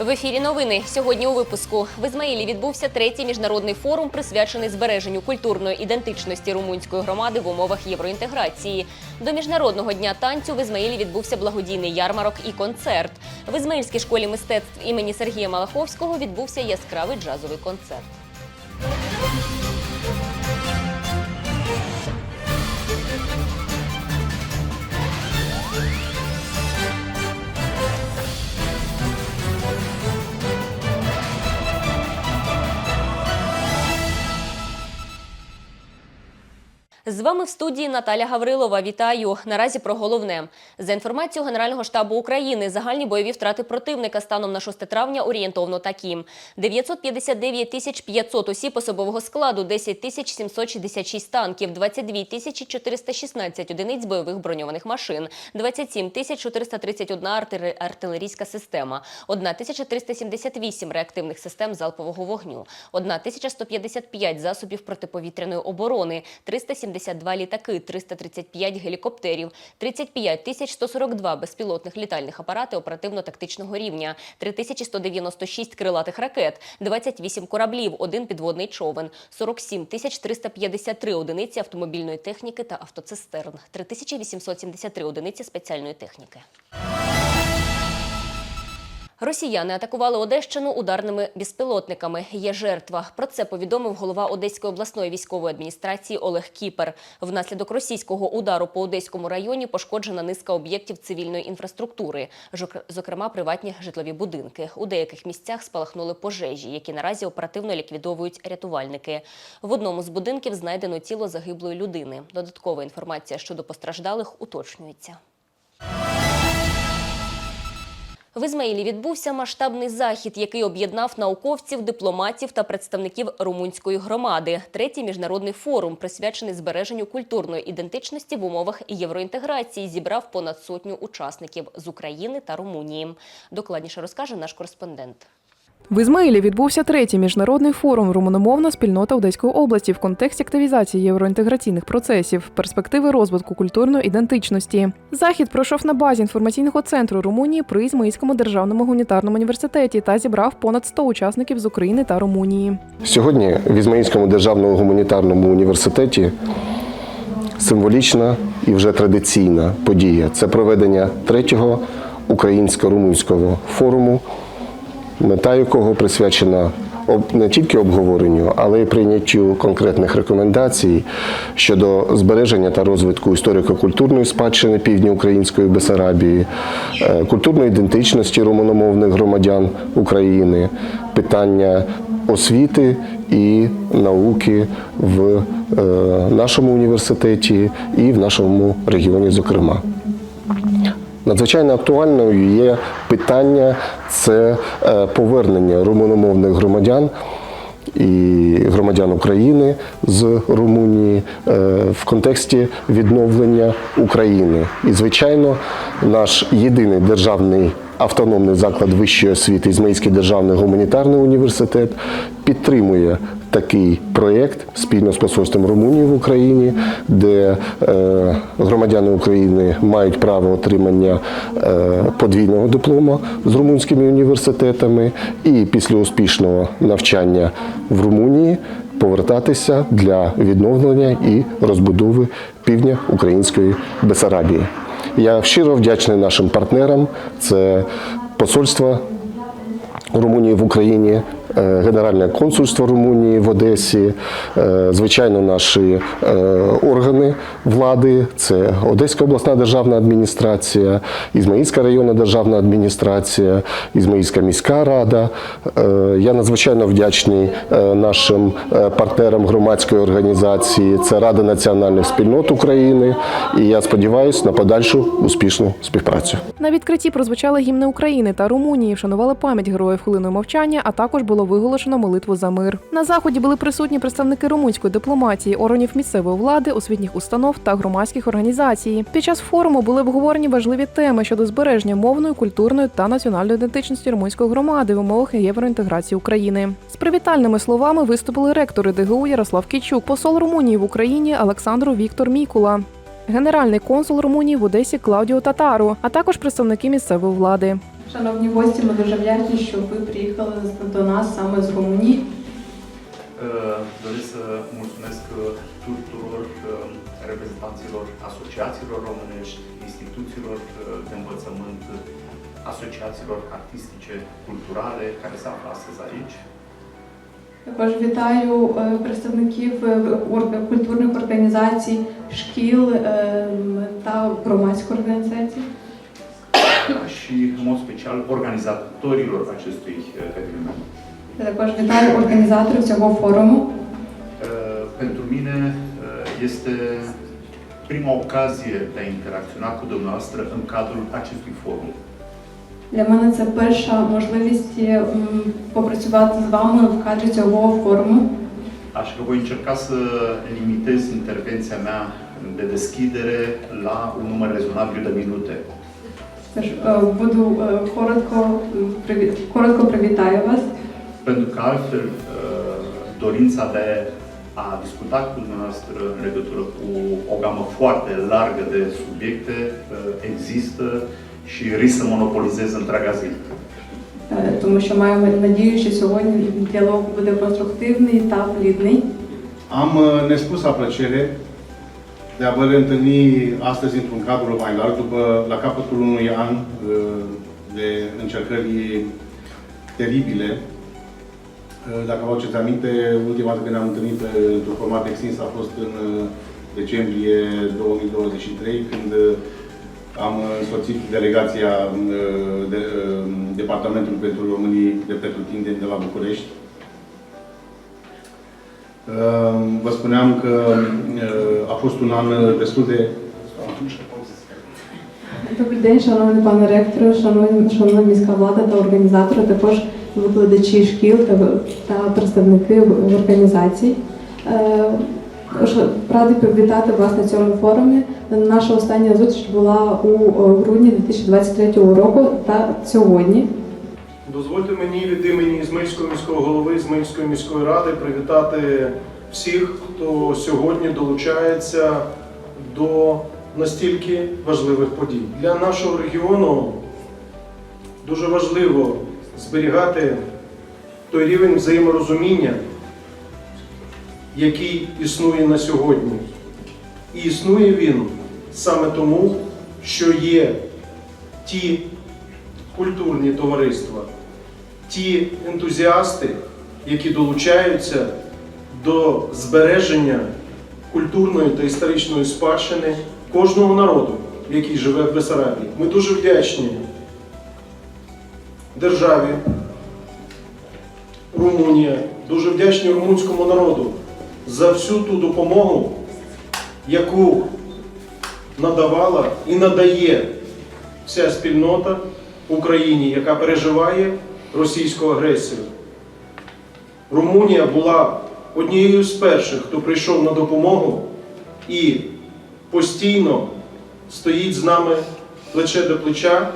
В ефірі новини сьогодні у випуску в Ізмаїлі відбувся третій міжнародний форум, присвячений збереженню культурної ідентичності румунської громади в умовах євроінтеграції. До міжнародного дня танцю в Ізмаїлі відбувся благодійний ярмарок і концерт. В Ізмаїльській школі мистецтв імені Сергія Малаховського відбувся яскравий джазовий концерт. З вами в студії Наталя Гаврилова. Вітаю. Наразі про головне. За інформацією Генерального штабу України, загальні бойові втрати противника станом на 6 травня орієнтовно такі: 959 тисяч 500 осіб особового складу, 10 тисяч 766 танків, 22 тисячі 416 одиниць бойових броньованих машин, 27 тисяч 431 артиле- артилерійська система, 1 тисяча 378 реактивних систем залпового вогню, 1 тисяча 155 засобів протиповітряної оборони, 372 літаки, 335 гелікоптерів, 35 тисяч 142 безпілотних літальних апарати оперативно-тактичного рівня, 3196 крилатих ракет, 28 кораблів, один підводний човен, 47 тисяч 353 одиниці автомобільної техніки та автоцистерн, 3873 одиниці спеціальної техніки. Росіяни атакували Одещину ударними безпілотниками. Є жертва. Про це повідомив голова Одеської обласної військової адміністрації Олег Кіпер. Внаслідок російського удару по Одеському районі пошкоджена низка об'єктів цивільної інфраструктури, зокрема приватні житлові будинки. У деяких місцях спалахнули пожежі, які наразі оперативно ліквідовують рятувальники. В одному з будинків знайдено тіло загиблої людини. Додаткова інформація щодо постраждалих уточнюється. В Ізмаїлі відбувся масштабний захід, який об'єднав науковців, дипломатів та представників румунської громади. Третій міжнародний форум, присвячений збереженню культурної ідентичності в умовах євроінтеграції, зібрав понад сотню учасників з України та Румунії. Докладніше розкаже наш кореспондент. В Ізмаїлі відбувся третій міжнародний форум Румуномовна спільнота Одеської області в контексті активізації євроінтеграційних процесів, перспективи розвитку культурної ідентичності. Захід пройшов на базі інформаційного центру Румунії при Ізмаїльському державному гуманітарному університеті та зібрав понад 100 учасників з України та Румунії. Сьогодні в Ізмаїльському державному гуманітарному університеті символічна і вже традиційна подія це проведення третього українсько-румунського форуму, мета якого присвячена не тільки обговоренню, але й прийняттю конкретних рекомендацій щодо збереження та розвитку історико-культурної спадщини півдньоукраїнської Бесарабії, е, культурної ідентичності румуномовних громадян України, питання освіти і науки в е, нашому університеті і в нашому регіоні, зокрема. Надзвичайно актуальною є питання це е, повернення румуномовних громадян і громадян України з Румунії е, в контексті відновлення України. І, звичайно, наш єдиний державний автономний заклад вищої освіти Ізмаїльський державний гуманітарний університет підтримує такий проєкт спільно з посольством Румунії в Україні, де е, громадяни України мають право отримання е, подвійного диплома з румунськими університетами, і після успішного навчання в Румунії повертатися для відновлення і розбудови півдня української Бесарабії. Я щиро вдячний нашим партнерам. Це посольство Румунії в Україні, е, Генеральне консульство Румунії в Одесі, е, звичайно, наші е, органи влади, це Одеська обласна державна адміністрація, Ізмаїльська районна державна адміністрація, Ізмаїльська міська рада. Я надзвичайно вдячний нашим партнерам громадської організації, це Рада національних спільнот України. І я сподіваюся на подальшу успішну співпрацю. На відкритті прозвучали гімни України та Румунії, вшанували пам'ять героїв хвилиною мовчання, а також було виголошено молитву за мир. На заході були присутні представники румунської дипломатії, органів місцевої влади, освітніх установ та громадських організацій. Під час форуму були обговорені важливі теми щодо збереження мовної, культурної та національної ідентичності румунської громади в умовах євроінтеграції України. З привітальними словами виступили ректори ДГУ Ярослав Кічук, посол Румунії в Україні Олександру Віктор Мікула. Генеральний консул Румунії в Одесі Клаудіо Татару, а також представники місцевої влади. Шановні гості, ми дуже вдячні, що ви приїхали до нас саме з Румунії. Uh, Doresc să mulțumesc uh, tuturor uh, reprezentanților asociațiilor românești, instituțiilor uh, de învățământ, asociațiilor artistice, culturale care se află astăzi aici. Також вітаю е, представників е, культурних організацій, шкіл е, та громадських організацій. și, în mod special, organizatorilor acestui uh, eveniment. Я також вітаю організаторів цього форуму. Uh, Pentru mine uh, este prima ocazie de a interacționa cu dumneavoastră în cadrul acestui forum. Для мене це перша можливість м, попрацювати з вами в кадрі цього форуму. Așa că voi încerca să limitez intervenția mea de deschidere la un număr rezonabil de minute. Тож е, буду е, коротко, м, приві- коротко привітаю вас. Pentru că altfel uh, dorința de a discuta cu dumneavoastră în legătură cu o gamă foarte largă de subiecte uh, există și risc să monopolizez întreaga zi. Е, Тому що маємо надію, що săpămâni діалог буде конструктивний та плідний. Am uh, nespusă plăcere de a vă întâlni astăzi într-un cadru mai larg, după, la capătul unui an uh, de încercări teribile. Uh, Dacă vă aduceți aminte, ultima dată când ne-am întâlnit uh, într-un format extins a fost în uh, decembrie 2023, când uh, am însoțit delegația uh, de, uh, Departamentului pentru Românii de Pretutindeni de la București Uh, Vă spuneam că uh, a fost un an destul de... Добрий день, шановний пане ректоре, шановні, шановна міська влада та організатори, також викладачі шкіл та, та представники організацій. Радий привітати вас на цьому форумі. Наша остання зустріч була у грудні 2023 року та сьогодні. Дозвольте мені від імені Ізмаїльського міського голови Ізмаїльської міської ради привітати всіх, хто сьогодні долучається до настільки важливих подій. Для нашого регіону дуже важливо зберігати той рівень взаєморозуміння, який існує на сьогодні. І існує він саме тому, що є ті культурні товариства, ті ентузіасти, які долучаються до збереження культурної та історичної спадщини кожного народу, який живе в Бесарабії. Ми дуже вдячні державі Румунія, дуже вдячні румунському народу за всю ту допомогу, яку надавала і надає вся спільнота Україні, яка переживає російську агресію. Румунія була однією з перших, хто прийшов на допомогу і постійно стоїть з нами плече до плеча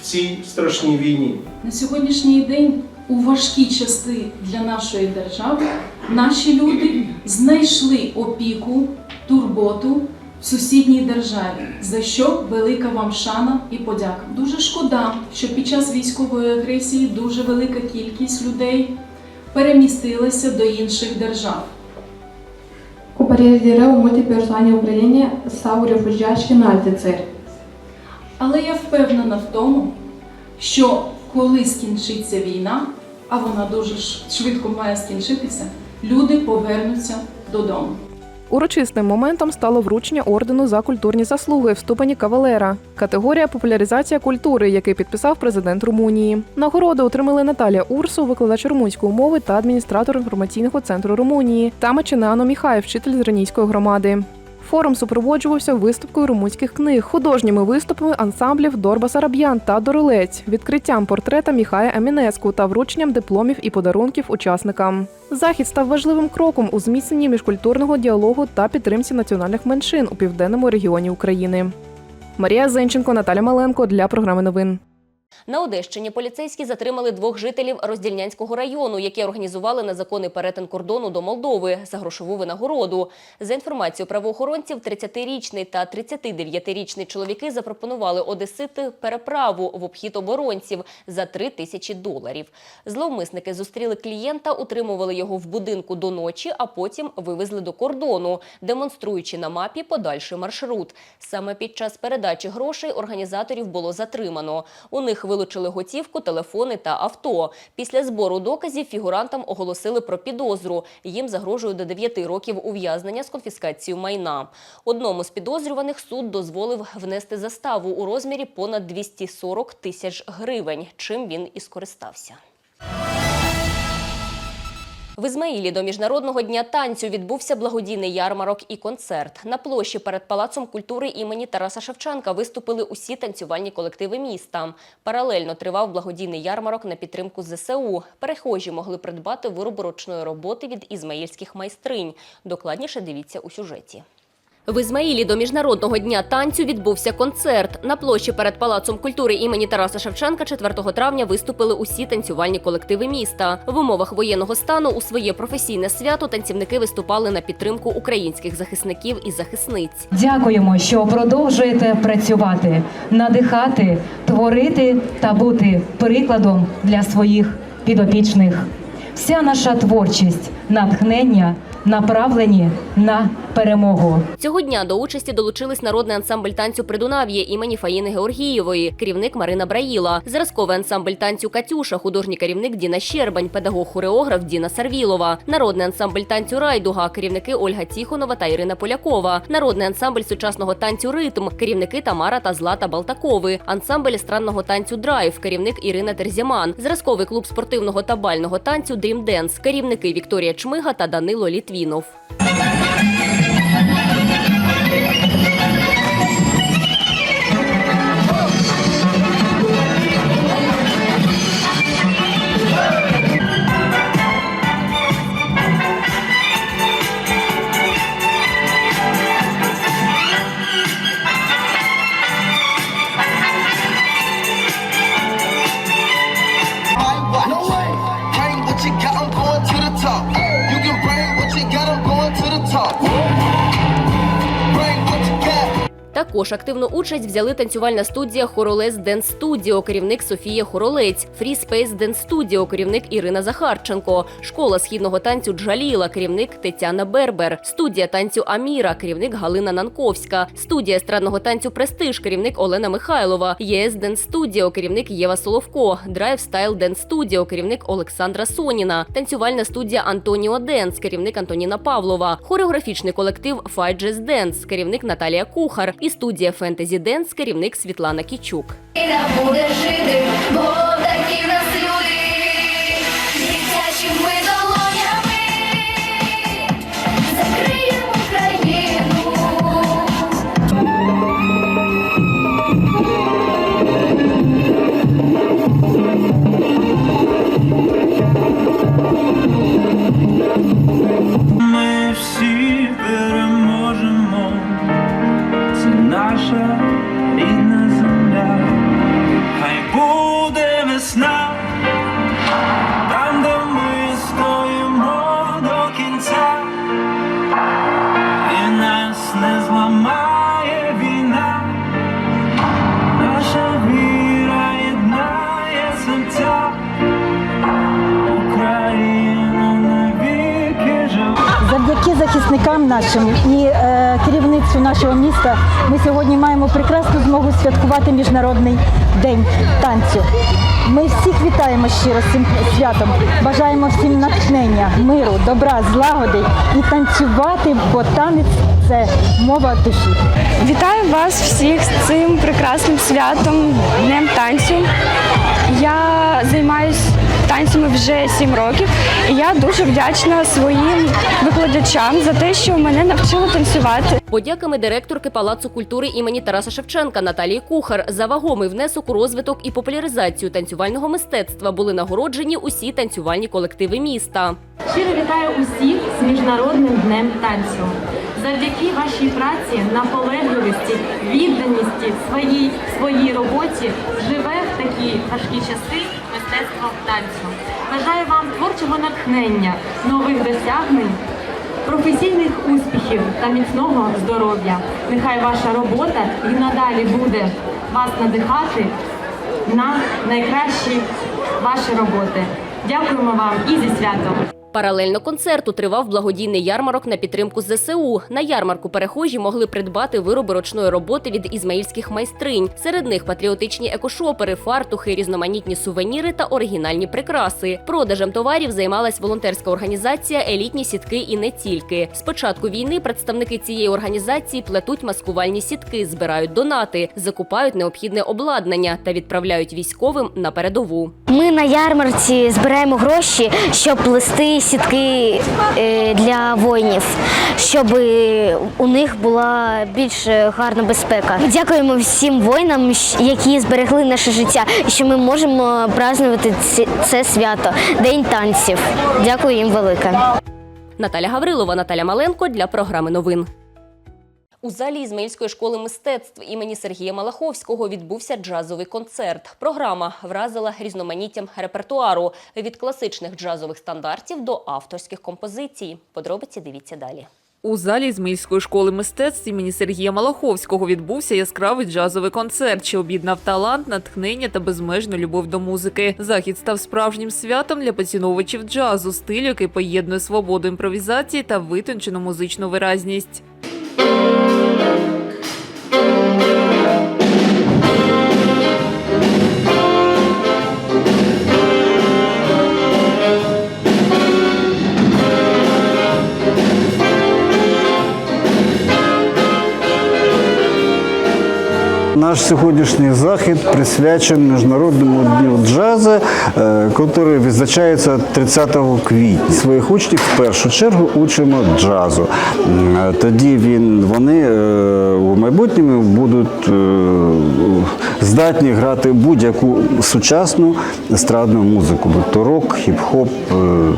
в цій страшній війні. На сьогоднішній день у важкі часи для нашої держави наші люди знайшли опіку, турботу в сусідній державі, за що велика вам шана і подяка. Дуже шкода, що під час військової агресії дуже велика кількість людей перемістилася до інших держав. Cu părerea rău, multe persoane ucraine s-au refugiat și în alte țări. Але я впевнена в тому, що коли скінчиться війна, а вона дуже швидко має скінчитися, люди повернуться додому. Урочистим моментом стало вручення ордену за культурні заслуги в ступені кавалера. Категорія популяризація культури, який підписав президент Румунії. Нагороду отримали Наталія Урсу, викладач румунської мови та адміністратор інформаційного центру Румунії, та Мачинано Міхаєв, вчитель з Ранійської громади. Форум супроводжувався виставкою румунських книг, художніми виступами ансамблів Дорба Сараб'ян та Доролець, відкриттям портрета Міхая Амінеску та врученням дипломів і подарунків учасникам. Захід став важливим кроком у зміцненні міжкультурного діалогу та підтримці національних меншин у південному регіоні України. Марія Зенченко, Наталя Маленко для програми новин. На Одещині поліцейські затримали двох жителів Роздільнянського району, які організували незаконний перетин кордону до Молдови за грошову винагороду. За інформацією правоохоронців, 30-річний та 39-річний чоловіки запропонували одесити переправу в обхід оборонців за 3 тисячі доларів. Зловмисники зустріли клієнта, утримували його в будинку до ночі, а потім вивезли до кордону, демонструючи на мапі подальший маршрут. Саме під час передачі грошей організаторів було затримано. У них вилучили готівку, телефони та авто. Після збору доказів фігурантам оголосили про підозру. Їм загрожує до 9 років ув'язнення з конфіскацією майна. Одному з підозрюваних суд дозволив внести заставу у розмірі понад 240 тисяч гривень, чим він і скористався. В Ізмаїлі до міжнародного дня танцю відбувся благодійний ярмарок і концерт. На площі перед палацом культури імені Тараса Шевченка виступили усі танцювальні колективи міста. Паралельно тривав благодійний ярмарок на підтримку ЗСУ. Перехожі могли придбати вироби ручної роботи від ізмаїльських майстринь. Докладніше дивіться у сюжеті. В Ізмаїлі до міжнародного дня танцю відбувся концерт. На площі перед палацом культури імені Тараса Шевченка 4 травня виступили усі танцювальні колективи міста. В умовах воєнного стану у своє професійне свято танцівники виступали на підтримку українських захисників і захисниць. Дякуємо, що продовжуєте працювати, надихати, творити та бути прикладом для своїх підопічних. Вся наша творчість, натхнення направлені на перемогу. Цього дня до участі долучились народний ансамбль танцю Придунав'я імені Фаїни Георгієвої, керівник Марина Браїла, зразковий ансамбль танцю Катюша, художній керівник Діна Щербань, педагог-хореограф Діна Сарвілова, народний ансамбль танцю Райдуга, керівники Ольга Тіхонова та Ірина Полякова, народний ансамбль сучасного танцю Ритм, керівники Тамара та Злата Балтакови, ансамбль естрадного танцю Драйв, керівник Ірина Терзяман, зразковий клуб спортивного та бального танцю Дрім Денс, керівники Вікторія Чмига та Данило Літвінов. Також активну участь взяли танцювальна студія Хоролес Денс Студіо, керівник Софія Хоролець, Фрі Спейс Денс Студіо, керівник Ірина Захарченко, школа східного танцю Джаліла, керівник Тетяна Бербер, студія танцю Аміра, керівник Галина Нанковська, студія естрадного танцю Престиж, керівник Олена Михайлова, ЄС Денс Студіо, керівник Єва Соловко, Драйв Стайл Денс Студіо, керівник Олександра Соніна, танцювальна студія Антоніо Денс, керівник Антоніна Павлова, хореографічний колектив Fight Денс, керівник Наталія Кухар і студія Фентезі Денс, керівник Світлана Кічук. Україна буде жити, бо такі наси. нас сьогодні маємо прекрасну змогу святкувати міжнародний день танцю. Ми всіх вітаємо щиро з цим святом. Бажаємо всім натхнення, миру, добра, злагоди і танцювати, бо танець це мова душі. Вітаю вас всіх з цим прекрасним святом, Днем танцю. Я займаюся танцями вже 7 років, і я дуже вдячна своїм викладачам за те, що мене навчили танцювати. Подяками директорки Палацу культури імені Тараса Шевченка Наталії Кухар за вагомий внесок у розвиток і популяризацію танцювального мистецтва були нагороджені усі танцювальні колективи міста. Щиро вітаю усіх з міжнародним днем танцю. Завдяки вашій праці, наполегливості, відданості своїй своїй роботі живе в такій важкі часи мистецтво танцю. Бажаю вам творчого натхнення, нових досягнень, професійних успіхів та міцного здоров'я. Нехай ваша робота і надалі буде вас надихати на найкращі ваші роботи. Дякуємо вам і зі святом! Паралельно концерту тривав благодійний ярмарок на підтримку ЗСУ. На ярмарку перехожі могли придбати вироби ручної роботи від ізмаїльських майстринь. Серед них патріотичні екошопери, фартухи, різноманітні сувеніри та оригінальні прикраси. Продажем товарів займалась волонтерська організація Елітні сітки і не тільки. З початку війни представники цієї організації плетуть маскувальні сітки, збирають донати, закупають необхідне обладнання та відправляють військовим на передову. Ми на ярмарці збираємо гроші, щоб плести сітки е, для воїнів, щоб у них була більш гарна безпека. Дякуємо всім воїнам, які зберегли наше життя, і що ми можемо празднувати ці- це свято День танців. Дякую їм велике. Наталя Гаврилова, Наталя Маленко для програми новин. У залі Ізмаїльської школи мистецтв імені Сергія Малаховського відбувся джазовий концерт. Програма вразила різноманіттям репертуару від класичних джазових стандартів до авторських композицій. Подробиці дивіться далі. У залі Ізмаїльської школи мистецтв імені Сергія Малаховського відбувся яскравий джазовий концерт, що об'єднав талант, натхнення та безмежну любов до музики. Захід став справжнім святом для поціновувачів джазу, стилю, який поєднує свободу імпровізації та витончену музичну виразність. Наш сьогоднішній захід присвячений Міжнародному дню джазу, е, який відзначається 30 квітня. Своїх учнів в першу чергу учимо джазу. Е, Тоді він, вони е, у майбутньому будуть е, здатні грати будь-яку сучасну естрадну музику, будь то рок, хіп-хоп, е,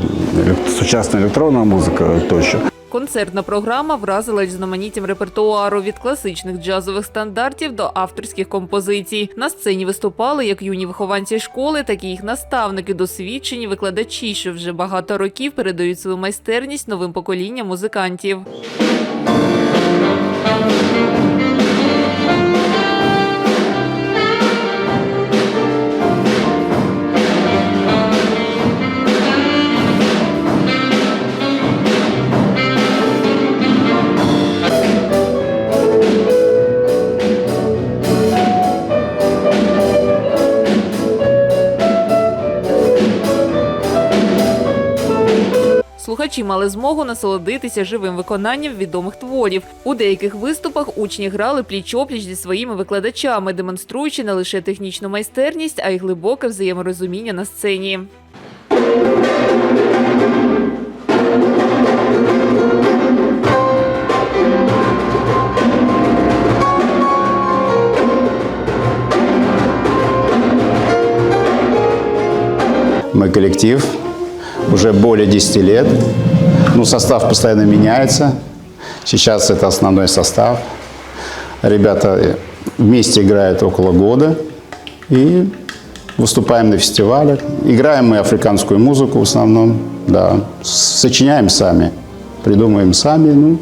сучасна електронна музика тощо. Концертна програма вразила різноманіттям репертуару від класичних джазових стандартів до авторських композицій. На сцені виступали як юні вихованці школи, так і їх наставники, досвідчені викладачі, що вже багато років передають свою майстерність новим поколінням музикантів. Слухачі мали змогу насолодитися живим виконанням відомих творів. У деяких виступах учні грали пліч-опліч зі своїми викладачами, демонструючи не лише технічну майстерність, а й глибоке взаєморозуміння на сцені. Мы коллектив уже более 10 лет. Ну, состав постоянно меняется. Сейчас это основной состав. Ребята вместе играют около года. И выступаем на фестивалях. Играем мы африканскую музыку в основном. Да. Сочиняем сами. Придумываем сами. Ну,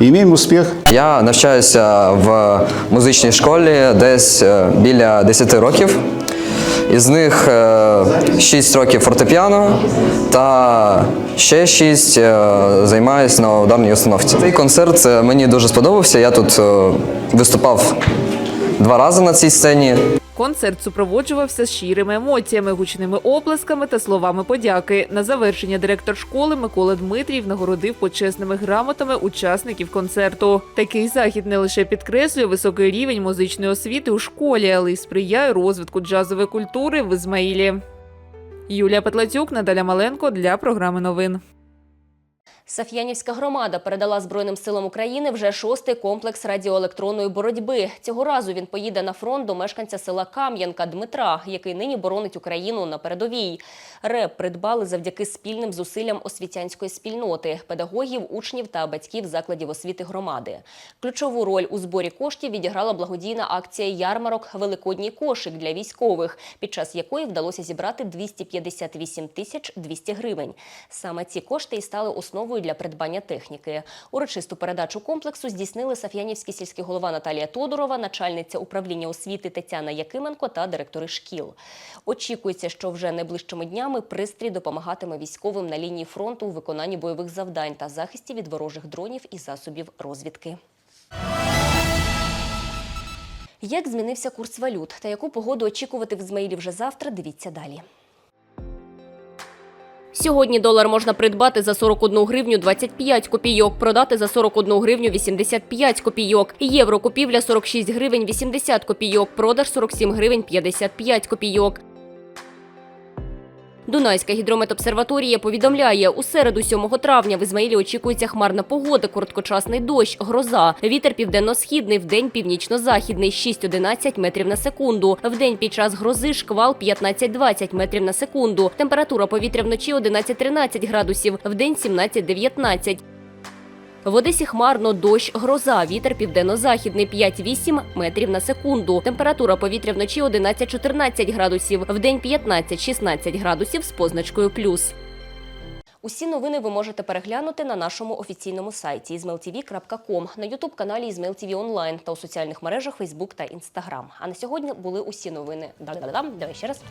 і маємо успіх. Я навчаюся в музичній школі десь е, біля 10 років. Із них 6 років фортепіано та ще 6 займаюся на ударній установці. Цей концерт е, мені дуже сподобався. Я тут е, виступав два рази на цій сцені. Концерт супроводжувався щирими емоціями, гучними оплесками та словами подяки. На завершення директор школи Микола Дмитріїв нагородив почесними грамотами учасників концерту. Такий захід не лише підкреслює високий рівень музичної освіти у школі, але й сприяє розвитку джазової культури в Ізмаїлі. Юлія Петлацюк, Наталя Маленко для програми новин. Саф'янівська громада передала Збройним силам України вже шостий комплекс радіоелектронної боротьби. Цього разу він поїде на фронт до мешканця села Кам'янка Дмитра, який нині боронить Україну на передовій. РЕП придбали завдяки спільним зусиллям освітянської спільноти, педагогів, учнів та батьків закладів освіти громади. Ключову роль у зборі коштів відіграла благодійна акція ярмарок Великодній кошик для військових, під час якої вдалося зібрати 258 тисяч 200 гривень. Саме ці кошти і стали основою для придбання техніки. Урочисту передачу комплексу здійснили Саф'янівський сільський голова Наталія Тодорова, начальниця управління освіти Тетяна Якименко та директори шкіл. Очікується, що вже найближчими днями пристрій допомагатиме військовим на лінії фронту у виконанні бойових завдань та захисті від ворожих дронів і засобів розвідки. Як змінився курс валют та яку погоду очікувати в Ізмаїлі вже завтра, дивіться далі. Сьогодні долар можна придбати за 41 гривню 25 копійок, продати за 41 гривню 85 копійок. Євро купівля 46 гривень 80 копійок, продаж 47 гривень 55 копійок. Дунайська гідрометобсерваторія повідомляє, у середу 7 травня в Ізмаїлі очікується хмарна погода, короткочасний дощ, гроза. Вітер південно-східний, вдень північно-західний 6-11 метрів на секунду. Вдень під час грози шквал 15-20 метрів на секунду. Температура повітря вночі 11-13 градусів, вдень 17-19. В Одесі хмарно, дощ, гроза, вітер південно-західний 5-8 метрів на секунду. Температура повітря вночі 11-14 градусів, вдень 15-16 градусів з позначкою плюс. Усі новини ви можете переглянути на нашому офіційному сайті izmailtv.com, на ютуб-каналі IzmailTV Онлайн та у соціальних мережах Facebook та Instagram. А на сьогодні були усі новини. Давай ще раз.